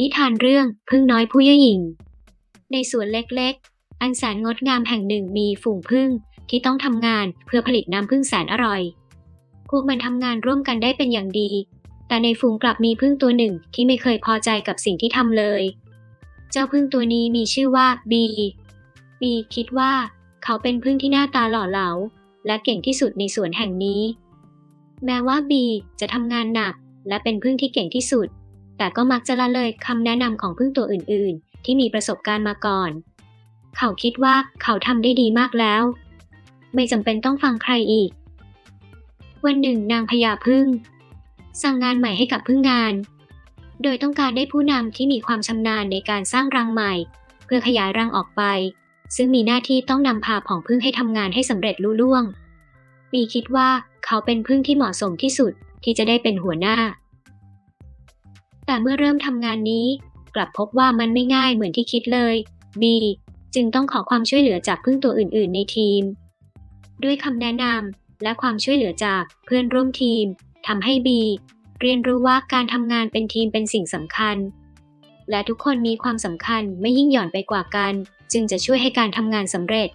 นิทานเรื่องพึ่งน้อยผู้ยหยิ่งในสวนเล็กๆ อันแสนงดงามแห่งหนึ่งมีฝูงผึ้งที่ต้องทำงานเพื่อผลิตน้ำผึ้งแสนอร่อย พวกมันทำงานร่วมกันได้เป็นอย่างดี แต่ในฝูงกลับมีผึ้งตัวหนึ่งที่ไม่เคยพอใจกับสิ่งที่ทำเลย เจ้าผึ้งตัวนี้มีชื่อว่าบีบีคิดว่าเขาเป็นผึ้งที่หน้าตาหล่อเหลา และเก่งที่สุดในสวนแห่งนี้ แม้ว่าบีจะทำงานหนักและเป็นพึ่งที่เก่งที่สุด แต่ก็มักจะละเลยคำแนะนำของพึ่งตัวอื่น ๆ ที่มีประสบการณ์มาก่อน เขาคิดว่าเขาทำได้ดีมากแล้ว ไม่จำเป็นต้องฟังใครอีก วันหนึ่งนางพญาพึ่ง สั่งงานใหม่ให้กับพึ่งงาน โดยต้องการได้ผู้นำที่มีความชำนาญในการสร้างรังใหม่ เพื่อขยายรังออกไป ซึ่งมีหน้าที่ต้องนำพาผองพึ่งให้ทำงานให้สำเร็จลุล่วงบีคิดว่าเขาเป็นพึ่งที่เหมาะสมที่สุดที่จะได้เป็นหัวหน้า แต่เมื่อเริ่มทำงานนี้ กลับพบว่ามันไม่ง่ายเหมือนที่คิดเลยบีจึงต้องขอความช่วยเหลือจากพึ่งตัวอื่น ๆ ในทีม ด้วยคำแนะนำและความช่วยเหลือจากเพื่อนร่วมทีมทำให้บีเรียนรู้ว่าการทำงานเป็นทีมเป็นสิ่งสำคัญ และทุกคนมีความสำคัญไม่ยิ่งหย่อนไปกว่ากัน จึงจะช่วยให้การทำงานสำเร็จ